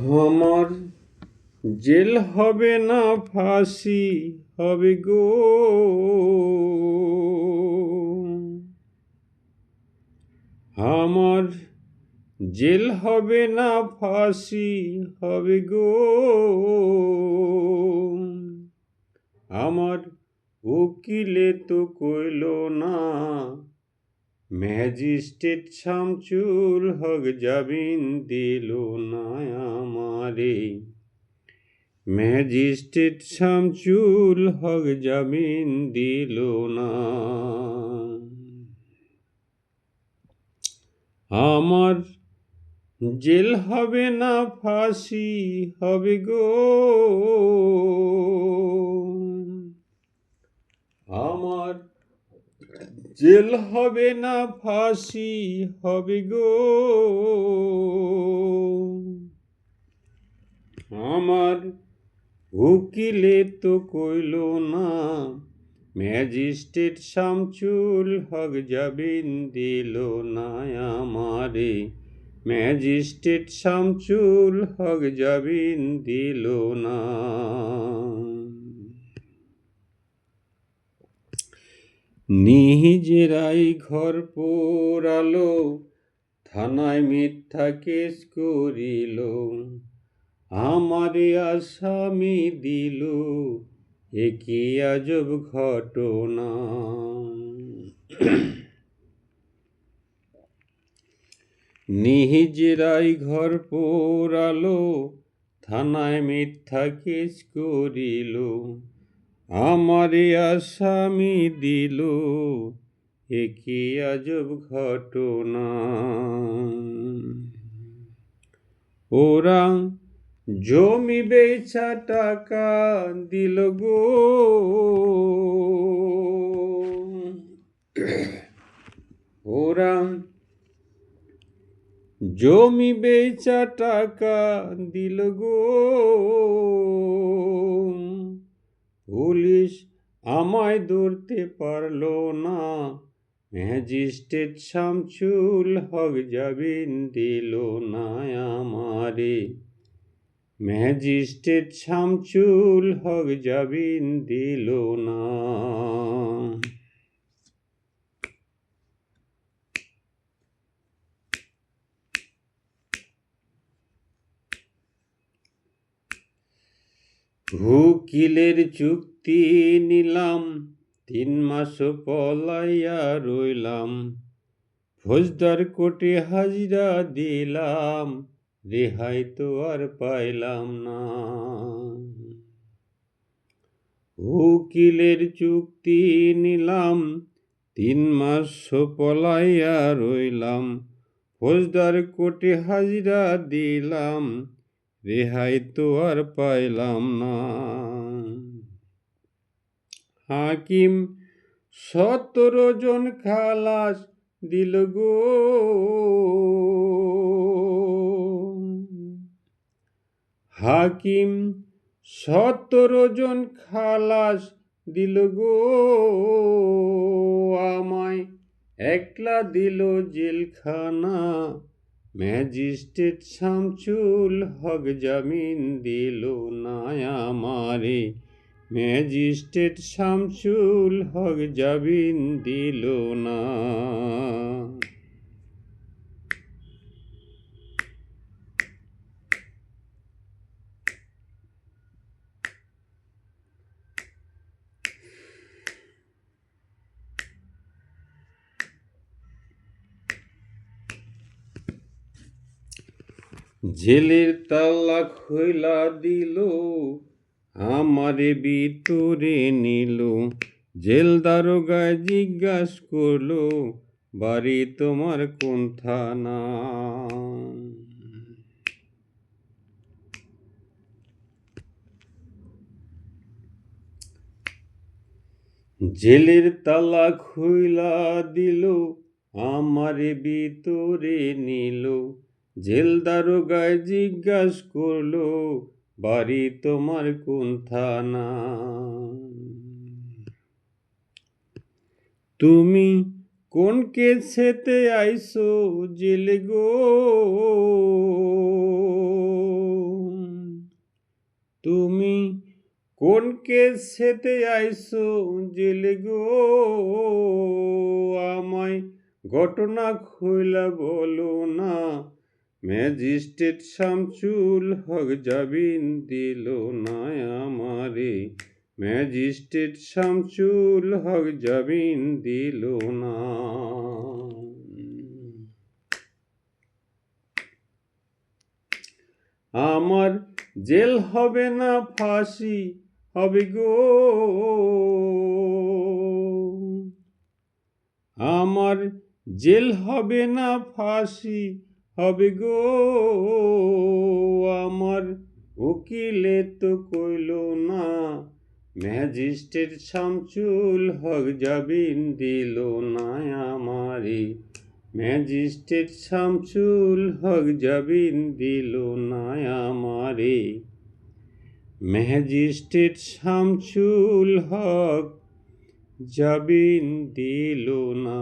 আমার জেল হবে না, ফাঁসি হবে গো। আমার জেল হবে না, ফাঁসি হবে গো। আমার উকিলে তো কইল না ম্যাজিস্ট্রেট শামচুল হক জামিন দিল না আমারে। ম্যাজিস্ট্রেট শামচুল হক জামিন দিল না। আমার জেল হবে না, ফাঁসি হবে গো। আমার জেল হবে না, ফাঁসি হবে গো। আমার উকিলে তো কইল না, ম্যাজিস্ট্রেট শামচুল হক জামিন দিল না আমারে। ম্যাজিস্ট্রেট শামচুল হক জামিন দিল না। নিজেরাই ঘর পোড়ালো, থানায় মিথ্যা কেস করিল, আমারে আসামি দিল একই আজব ঘটনা? নিজেরাই ঘর পোড়ালো, থানায় মিথ্যা কেস করিল আমারে আসামি দিল একে আজব ঘটনা। ওরা জমি বেচা টাকা দিল গো। ওরা জমি বেচা টাকা দিল গো। পুলিশ আমায় ধরতে পারল না। ম্যাজিস্ট্রেট শামচুল হক জামিন দিল না আমারে। ম্যাজিস্ট্রেট শামচুল হক জামিন দিল না। উকিলের চুক্তি নিলাম, তিন মাস পলাইয়া রইলাম। ফৌজদার কোর্টে হাজিরা দিলাম, রেহাই তো আর পাইলাম না। উকিলের চুক্তি নিলাম, তিন মাস পলাইয়া রইলাম। ফৌজদার কোর্টে হাজিরা দিলাম রেহাই তো আর পাইলাম না। হাকিম সতেরো জন খালাস দিল গো। হাকিম সতেরো জন খালাস দিল গো। আমায় একলা দিল জেলখানা। ম্যাজিস্ট্রেট শামচুল হক জামিন দিল না আমারে ম্যাজিস্ট্রেট শামচুল হক জামিন দিল না। জেলের তালা খোলা দিল, আমারে ভিতরে নিল। জেল দারোগায় জিজ্ঞাস করল, বাড়ি তোমার কোন থানা জেলের তালা খুইলা দিল, আমারে ভিতরে নিল। জেল দারোগায় জিজ্ঞাস করল, বাড়ি তোমার কোন থানা? তুমি কোন কেসেতে আইসো জেলে গো? তুমি কোন কেসেতে আইসো জেলে গো? আমায় ঘটনা খুইলা বলো না ম্যাজিস্ট্রেট শামচুল হক জামিন দিল না আমারে। ম্যাজিস্ট্রেট শামচুল হক জামিন দিল না। আমার জেল হবে না ফাঁসি, হবে গো। আমার জেল হবে না ফাঁসি হবে গো আমার। উকিলে তো কইল না, ম্যাজিস্ট্রেট শামচুল হক জামিন দিল না আমারে। ম্যাজিস্ট্রেট শামসুল হক জামিন দিল না আমারে। ম্যাজিস্ট্রেট শামসুল হক জামিন দিল না।